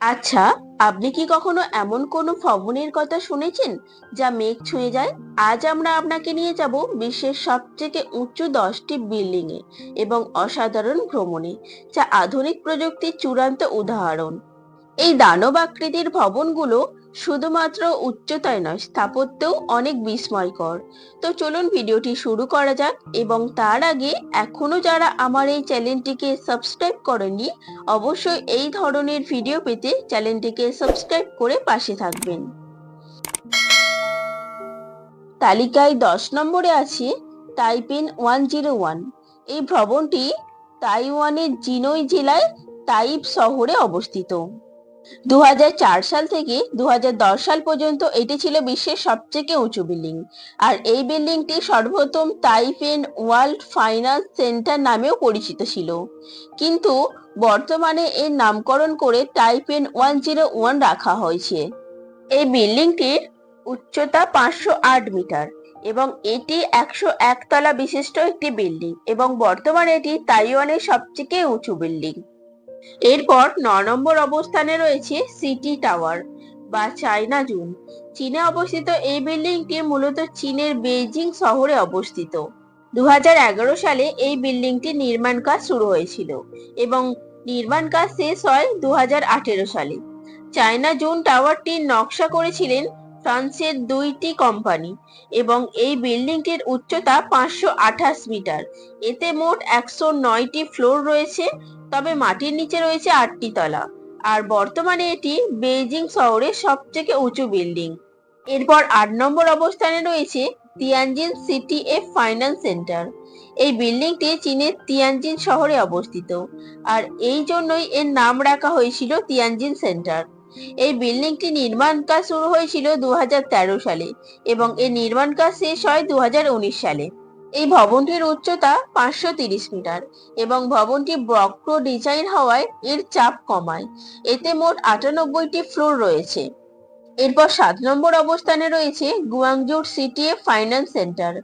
আচ্ছা আপনি কি কখনো এমন কোনো ভবনের কথা শুনেছেন যা মেঘ ছুঁয়ে যায়? আজ আমরা আপনাকে নিয়ে যাব বিশ্বের সবথেকে উঁচু দশটি বিল্ডিং এ এবং অসাধারণ ভ্রমণে, যা আধুনিক প্রযুক্তির চূড়ান্ত উদাহরণ। এই দানব আকৃতির ভবনগুলো শুধুমাত্র উচ্চতায় নয়, স্থাপত্যেও অনেক বিস্ময়কর। তো চলুন ভিডিওটি শুরু করা যাক এবং তার আগে এখনও যারা আমার এই চ্যানেলটিকে সাবস্ক্রাইব করেননি, অবশ্যই এই ধরনের ভিডিও পেতে চ্যানেলটিকে সাবস্ক্রাইব করে পাশে থাকবেন। তালিকায় দশ নম্বরে আছে তাইপেন ওয়ান জিরো ওয়ান। এই ভবনটি তাইওয়ানের জিনোই জেলায় তাইপ শহরে অবস্থিত। দু হাজার চার সাল থেকে দু হাজার দশ সাল পর্যন্ত এটি ছিল বিশ্বের সবথেকে উঁচু বিল্ডিং। আর এই বিল্ডিংটি সর্বপ্রথম তাইপেন ওয়ার্ল্ড ফাইন্যান্স সেন্টার নামেও পরিচিত ছিল। কিন্তু বর্তমানে এর নামকরণ করে টাইপেন ওয়ান জিরো ওয়ান রাখা হয়েছে। এই বিল্ডিংটির উচ্চতা পাঁচশো আট মিটার এবং এটি একশো একতলা বিশিষ্ট একটি বিল্ডিং এবং বর্তমানে এটি তাইওয়ানের সবথেকে উঁচু বিল্ডিং। এরপর ন নম্বর অবস্থানে রয়েছে সিটি টাওয়ার বা চায়না জুন। চীনে অবস্থিত এই বিল্ডিংটি মূলত চীনের বেইজিং শহরে অবস্থিত। দুহাজার এগারো সালে এই বিল্ডিংটি নির্মাণ কাজ শুরু হয়েছিল এবং নির্মাণ কাজ শেষ হয় দুহাজার আঠারো সালে। চায়না জুন টাওয়ারটির নকশা করেছিলেন ফ্রান্সের দুইটি কোম্পানি এবং এই বিল্ডিংটির উচ্চতা পাঁচশো আঠাশ মিটার। এতে মোট একশো নয়টি ফ্লোর রয়েছে তবে মাটির নিচে রয়েছে আটটি তলা। আর বর্তমানে এটি বেইজিং শহরের সবথেকে উঁচু বিল্ডিং। এরপর আট নম্বর অবস্থানে রয়েছে Tianjin C T F finance centre. এই বিল্ডিংটি চীনের তিয়ানজিন শহরে অবস্থিত। আর এই জন্যই এর নাম রাখা হয়েছিল তিয়ানজিন সেন্টার। এই বিল্ডিংটি নির্মাণ কাজ শুরু হয়েছিল দু হাজার তেরো সালে এবং এর নির্মাণ কাজ শেষ হয় দু হাজার উনিশ সালে। এই ভবনটির উচ্চতা পাঁচশো তিরিশ মিটার এবং ভবনটি বক্র ডিজাইন হওয়ায় এর চাপ কমায়। এতে মোট আটানব্বইটি ফ্লোর রয়েছে। এরপর সাত নম্বর অবস্থানে রয়েছে গুয়াংজুর সিটিএ ফাইন্যান্স সেন্টার।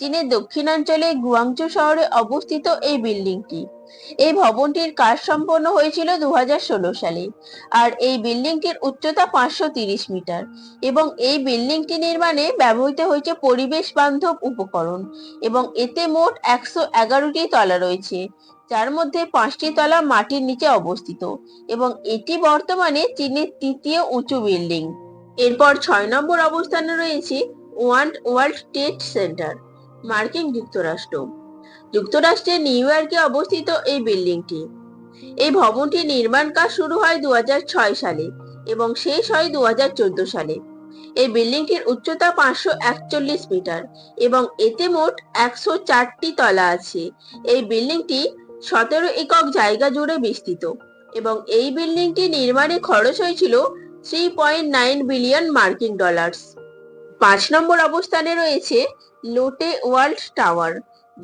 চীনের দক্ষিণাঞ্চলে গুয়াংচু শহরে অবস্থিত এই বিল্ডিংটি। এই ভবনটির কাজ সম্পন্ন হয়েছিল দু হাজার ষোলো সালে আর এই বিল্ডিংটির উচ্চতা পাঁচশো মিটার এবং এই বিল্ডিংটি নির্মাণে ব্যবহৃত হয়েছে পরিবেশ বান্ধব উপকরণ এবং এতে মোট একশো এগারোটি তলা রয়েছে, যার মধ্যে পাঁচটি তলা মাটির নিচে অবস্থিত এবং এটি বর্তমানে চীনের তৃতীয় উঁচু বিল্ডিং। এরপর ছয় নম্বর অবস্থানে রয়েছে ওয়ান ওয়ার্ল্ড ট্রেড সেন্টার। মার্কিন যুক্তরাষ্ট্র। যুক্তরাষ্ট্রের নিউ ইয়র্কে অবস্থিত এই বিল্ডিংটি। এই ভবনটি নির্মাণ কাজ শুরু হয় দুই হাজার ছয় সালে এবং শেষ হয় দুই হাজার চোদ্দ সালে। এই বিল্ডিংটির উচ্চতা পাঁচশো একচল্লিশ মিটার এবং এতে মোট একশো চারটি তলা আছে। এই বিল্ডিংটি সতেরো একক জায়গা জুড়ে বিস্তৃত এবং এই বিল্ডিংটি নির্মাণে খরচ হয়েছিল থ্রি পয়েন্ট নাইন বিলিয়ন মার্কিন ডলার্স। পাঁচ নম্বর অবস্থানে রয়েছে লোটে ওয়ার্ল্ড টাওয়ার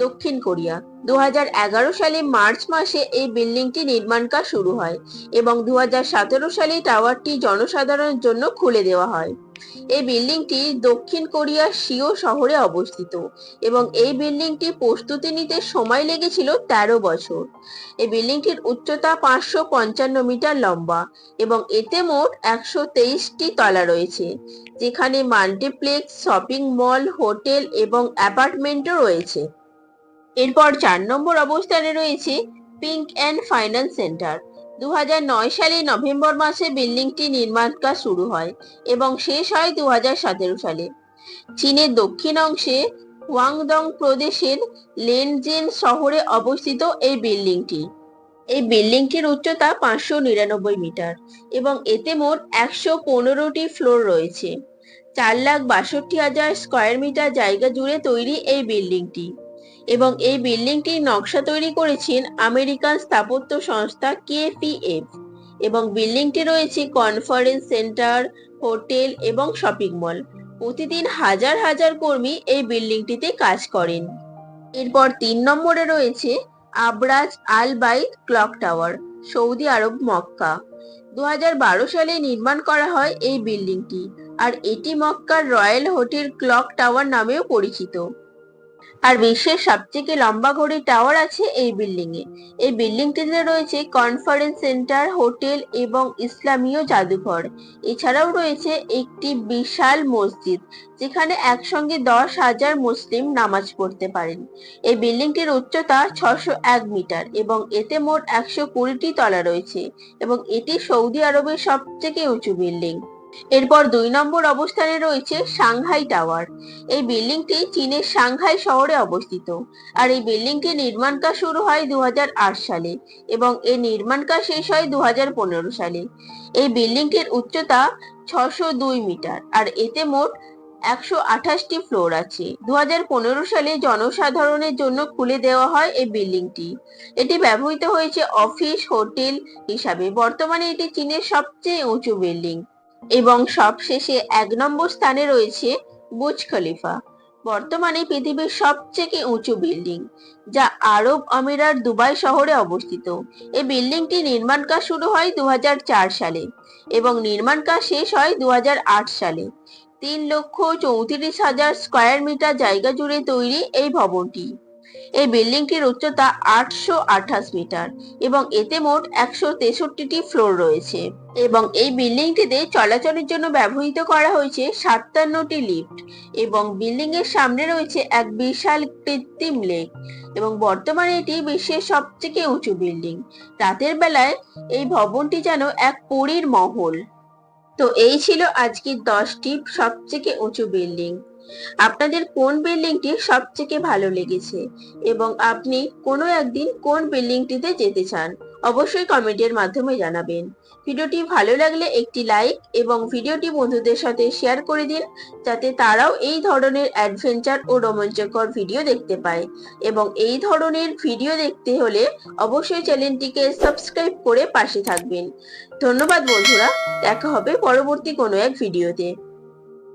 দক্ষিণ কোরিয়া। দু হাজার এগারো সালে মার্চ মাসে এই বিল্ডিংটি নির্মাণ কাজ শুরু হয় এবং দু হাজার সতেরো সালে টাওয়ারটি জনসাধারণের জন্য খুলে দেওয়া হয়। এই বিল্ডিংটি দক্ষিণ কোরিয়ার শিও শহরে অবস্থিত এবং এই বিল্ডিংটি প্রস্তুতি নিতে সময় লেগেছিল তেরো বছর। এই বিল্ডিংটির উচ্চতা পাঁচশো পঞ্চান্ন মিটার লম্বা এবং এতে মোট একশো তেইশটি তলা রয়েছে, যেখানে মাল্টিপ্লেক্স, শপিং মল, হোটেল এবং অ্যাপার্টমেন্টও রয়েছে। এরপর চার নম্বর অবস্থানে রয়েছে পিঙ্ক অ্যান্ড ফাইন্যান্স সেন্টার দু সালে নভেম্বর মাসে বিল্ডিংটি নির্মাণ কাজ শুরু হয় এবং শেষ হয় দু হাজার সতেরো সালে। চীনের দক্ষিণ অংশে ওয়াংদং প্রদেশের লেনজেন শহরে অবস্থিত এই বিল্ডিংটি। এই বিল্ডিংটির উচ্চতা পাঁচশো নিরানব্বই মিটার এবং এতে মোট একশো পনেরোটি ফ্লোর রয়েছে। চার লাখ বাষট্টি হাজার স্কোয়ার মিটার জায়গা জুড়ে তৈরি এই বিল্ডিংটি। এবং এই বিল্ডিংটির নকশা তৈরি করেছেন আমেরিকান স্থাপত্য সংস্থা কেপিএফ এবং বিল্ডিংটি রয়েছে কনফারেন্স সেন্টার, হোটেল এবং শপিং মল। প্রতিদিন হাজার হাজার কর্মী এই বিল্ডিংটিতে কাজ করেন। এরপর তিন নম্বরে রয়েছে Abraj Al Bait clock tower, Saudi Arab Mecca. দু হাজার বারো সালে নির্মাণ করা হয় এই বিল্ডিংটি, আর এটি মক্কার রয়্যাল হোটেল ক্লক টাওয়ার নামেও পরিচিত। আর বিশ্বের সবথেকে লম্বা ঘড়ি টাওয়ার আছে এই বিল্ডিং এ। এই বিল্ডিংটিতে রয়েছে কনফারেন্স সেন্টার হোটেল এবং ইসলামীয় জাদুঘর। এছাড়াও রয়েছে একটি বিশাল মসজিদ, যেখানে একসঙ্গে দশ হাজার মুসলিম নামাজ পড়তে পারেন। এই বিল্ডিংটির উচ্চতা ছশো এক মিটার এবং এতে মোট একশো কুড়িটি তলা রয়েছে এবং এটি সৌদি আরবের সবথেকে উঁচু বিল্ডিং এরপর দুই নম্বর অবস্থানে রয়েছে সাংহাই টাওয়ার। এই বিল্ডিংটি চীনের সাংহাই শহরে অবস্থিত। আর এই বিল্ডিংটি নির্মাণ কাজ শুরু হয় দু হাজার আট সালে এবং এর নির্মাণ কাজ শেষ হয় দু হাজার পনেরো সালে। এই বিল্ডিংটির উচ্চতা ছশো দুই মিটার আর এতে মোট একশো আঠাশটি ফ্লোর আছে। দু হাজার পনেরো সালে জনসাধারণের জন্য খুলে দেওয়া হয় এই বিল্ডিংটি। এটি ব্যবহৃত হয়েছে অফিস, হোটেল হিসাবে। বর্তমানে এটি চীনের সবচেয়ে উঁচু বিল্ডিং। এবং সবশেষে এক নম্বর স্থানে রয়েছে বুজ খলিফা। বর্তমানে পৃথিবীর সবচেয়ে উঁচু বিল্ডিং, যা আরব আমিরাত দুবাই শহরে অবস্থিত। এই বিল্ডিংটি নির্মাণ কাজ শুরু হয় দু হাজার চার সালে এবং নির্মাণ কাজ শেষ হয় দু হাজার আট সালে। তিন লক্ষ চৌত্রিশ হাজার স্কোয়ার মিটার জায়গা জুড়ে তৈরি এই ভবনটি। এই বিল্ডিংটির উচ্চতা আটশো আঠাশ মিটার এবং এতে মোট একশো তেষট্টিটি ফ্লোর রয়েছে এবং এই বিল্ডিংটিতে চলাচলের জন্য ব্যবহৃত করা হয়েছে সাতান্নটি লিফট এবং বিল্ডিং এর সামনে রয়েছে এক বিশাল কৃত্রিম লেক এবং বর্তমানে এটি বিশ্বের সবথেকে উঁচু বিল্ডিং। রাতের বেলায় এই ভবনটি যেন এক পরীর মহল। তো এই ছিল আজকের দশটি সবথেকে উঁচু বিল্ডিং। আপনাদের কোন বিল্ডিংটি সবথেকে ভালো লেগেছে? এবং আপনি কোনো একদিন কোন বিল্ডিংটিতে যেতে চান? অবশ্যই কমেন্টের মাধ্যমে জানাবেন। ভিডিওটি ভালো লাগলে একটি লাইক এবং ভিডিওটি বন্ধুদের সাথে শেয়ার করে দিন, যাতে তারাও এই ধরনের অ্যাডভেঞ্চার ও রোমাঞ্চকর ভিডিও দেখতে পায়। এবং এই ধরনের ভিডিও দেখতে হলে অবশ্যই চ্যানেলটিকে সাবস্ক্রাইব করে পাশে থাকবেন। ধন্যবাদ বন্ধুরা, দেখা হবে পরবর্তী কোনো এক ভিডিওতে